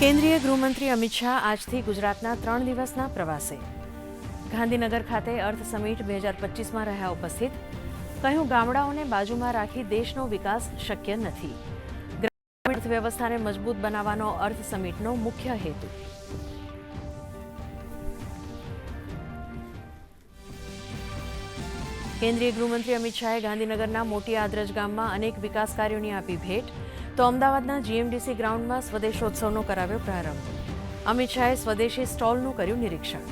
કેન્દ્રીય ગૃહમંત્રી અમિત શાહ આજથી ગુજરાતના ત્રણ દિવસના પ્રવાસે. ગાંધીનગર ખાતે અર્થ સમિટ બે હજાર પચીસમાં રહ્યા ઉપસ્થિત. કહ્યું, ગામડાઓને બાજુમાં રાખી દેશનો વિકાસ શક્ય નથી. અર્થવ્યવસ્થાને મજબૂત બનાવવાનો અર્થ સમિટનો મુખ્ય હેતુ. કેન્દ્રીય ગૃહમંત્રી અમિત શાહે ગાંધીનગરના મોટી આદ્રજ ગામમાં અનેક વિકાસ કાર્યોની આપી ભેટ. તો અમદાવાદના જીએમડીસી ગ્રાઉન્ડમાં સ્વદેશોત્સવનો કરાવ્યો પ્રારંભ. અમિત શાહે સ્વદેશી સ્ટોલનું કર્યું નિરીક્ષણ.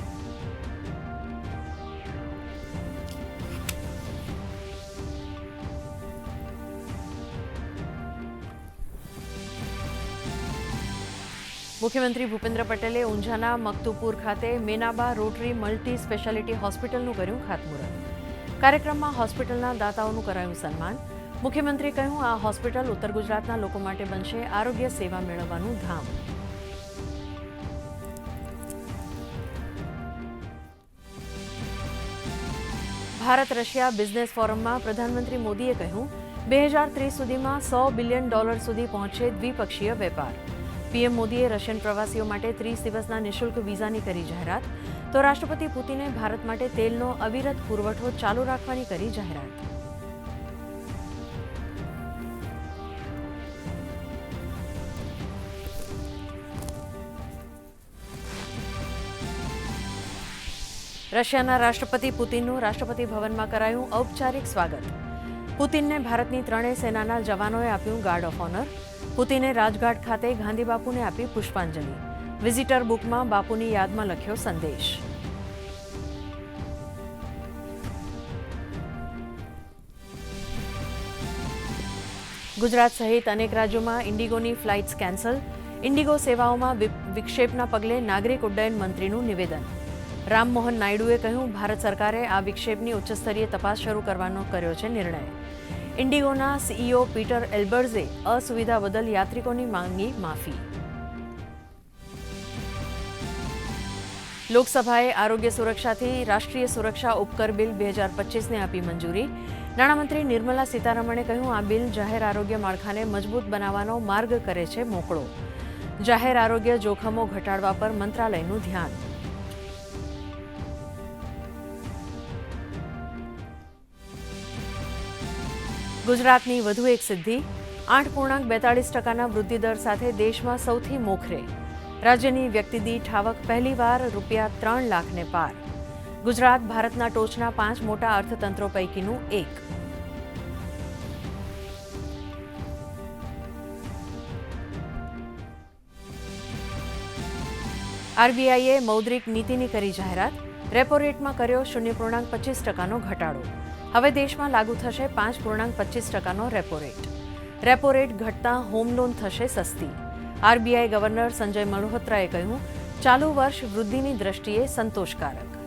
મુખ્યમંત્રી ભૂપેન્દ્ર પટેલે ઊંઝાના મકતુપુર ખાતે મેનાબા રોટરી મલ્ટી સ્પેશિયાલિટી હોસ્પિટલનું કર્યું ખાતમુહૂર્ત. કાર્યક્રમમાં હોસ્પિટલના દાતાઓનું કરાયું સન્માન. મુખ્યમંત્રીએ કહ્યું, આ હોસ્પિટલ ઉત્તર ગુજરાતના લોકો માટે બનશે આરોગ્ય સેવા મેળવવાનું ધામ. ભારત રશિયા બિઝનેસ ફોરમમાં પ્રધાનમંત્રી મોદીએ કહ્યું, બે હજાર ત્રીસ સુધીમાં સો બિલિયન ડોલર સુધી પહોંચે દ્વિપક્ષીય વેપાર. પીએમ મોદીએ રશિયન પ્રવાસીઓ માટે ત્રીસ દિવસના નિઃશુલ્ક વિઝાની કરી જાહેરાત. તો રાષ્ટ્રપતિ પુતિને ભારત માટે તેલનો અવિરત પુરવઠો ચાલુ રાખવાની કરી જાહેરાત. રશિયાના રાષ્ટ્રપતિ પુતિનનું રાષ્ટ્રપતિ ભવનમાં કરાયું ઔપચારિક સ્વાગત. પુતિનને ભારતની ત્રણેય સેનાના જવાનોએ આપ્યું ગાર્ડ ઓફ ઓનર. પુતિને રાજઘાટ ખાતે ગાંધીબાપુને આપી પુષ્પાંજલિ. વિઝિટર બુકમાં બાપુની યાદમાં લખ્યો સંદેશ. ગુજરાત સહિત અનેક રાજ્યોમાં ઇન્ડિગોની ફ્લાઇટ્સ કેન્સલ. ઇન્ડિગો સેવાઓમાં વિક્ષેપના પગલે નાગરિક ઉડ્ડયન મંત્રીનું નિવેદન. રામમોહન નાયડુએ કહ્યું, ભારત સરકારે આ વિક્ષેપની ઉચ્ચસ્તરીય તપાસ શરૂ કરવાનો કર્યો છે નિર્ણય. ઇન્ડિગોના સીઈઓ પીટર એલ્બર્ઝે અસુવિધા બદલ યાત્રિકોની માંગી માફી. લોકસભાએ આરોગ્ય સુરક્ષાથી રાષ્ટ્રીય સુરક્ષા ઉપકર બિલ બે હજાર પચીસને આપી મંજૂરી. નાણામંત્રી નિર્મલા સીતારમણે કહ્યું, આ બિલ જાહેર આરોગ્ય માળખાને મજબૂત બનાવવાનો માર્ગ કરે છે મોકળો. જાહેર આરોગ્ય જોખમો ઘટાડવા પર મંત્રાલયનું ધ્યાન. ગુજરાતની વધુ એક સિદ્ધિ. આઠ પૂર્ણાંક બેતાળીસ ટકાના વૃદ્ધિદર સાથે દેશમાં સૌથી મોખરે. રાજ્યની વ્યક્તિદીઠ આવક પહેલીવાર રૂપિયા ત્રણ લાખને પાર. ગુજરાત ભારતના ટોચના પાંચ મોટા અર્થતંત્રો પૈકીનું એક. આરબીઆઈએ મૌદ્રિક નીતિની કરી જાહેરાત. રેપો રેટમાં કર્યો શૂન્ય પૂર્ણાંક પચીસ ટકાનો ઘટાડો. હવે દેશમાં લાગુ થશે પાંચ પૂર્ણાંક પચીસ ટકાનો રેપો રેટ રેપો રેટ ઘટતા હોમ લોન થશે સસ્તી. આરબીઆઈ ગવર્નર સંજય મલ્હોત્રાએ કહ્યું, ચાલુ વર્ષ વૃદ્ધિની દ્રષ્ટિએ સંતોષકારક.